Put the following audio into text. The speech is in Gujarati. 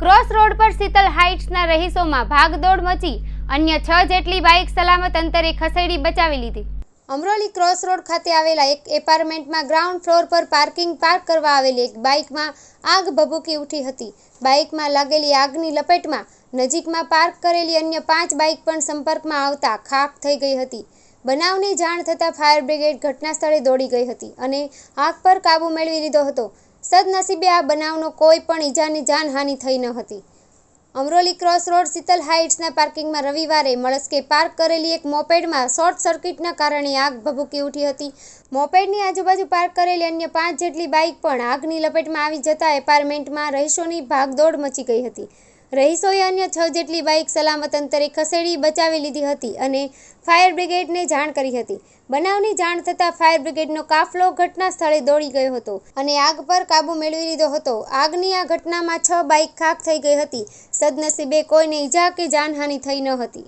ક્રોસ રોડ પર શીતલ હાઇટ્સના રહીશોમાં ભાગદોડ મચી અન્ય છ જેટલી બાઇક સલામત અંતરે ખસેડી બચાવી લીધી. અમરોલી ક્રોસ રોડ ખાતે આવેલા એક એપાર્ટમેન્ટમાં ગ્રાઉન્ડ ફ્લોર પર પાર્કિંગ પાર્ક કરવા આવેલી એક બાઇકમાં આગ ભભૂકી ઉઠી હતી. બાઇકમાં લાગેલી આગની લપેટમાં નજીકમાં પાર્ક કરેલી અન્ય પાંચ બાઇક પણ સંપર્કમાં આવતા ખાખ થઈ ગઈ હતી. બનાવની જાણ થતાં ફાયર બ્રિગેડ ઘટના સ્થળે દોડી ગઈ હતી અને આગ પર કાબૂ મેળવી લીધો હતો. સદનસીબે આ બનાવનો કોઈ પણ ઈજાની જાનહાનિ થઈ ન હતી. અમરોલી ક્રોસ રોડ શીતલ હાઇટ્સના પાર્કિંગમાં રવિવારે મળસ્કે પાર્ક કરેલી એક મોપેડમાં શોર્ટ સર્કિટના કારણે આગ ભભૂકી ઉઠી હતી. મોપેડની આજુબાજુ પાર્ક કરેલી અન્ય પાંચ જેટલી બાઇક પણ આગની લપેટમાં આવી જતા એપાર્ટમેન્ટમાં રહીશોની ભાગદોડ મચી ગઈ હતી. રહીશોએ અન્ય છ જેટલી બાઇક સલામત અંતરે ખસેડી બચાવી લીધી હતી અને ફાયર બ્રિગેડને જાણ કરી હતી. બનાવની જાણ થતાં ફાયર બ્રિગેડનો કાફલો ઘટના સ્થળે દોડી ગયો હતો અને આગ પર કાબુ મેળવી લીધો હતો. આગની આ ઘટનામાં છ બાઇક ખાખ થઈ ગઈ હતી. સદનસીબે કોઈને ઈજા કે જાનહાનિ થઈ ન હતી.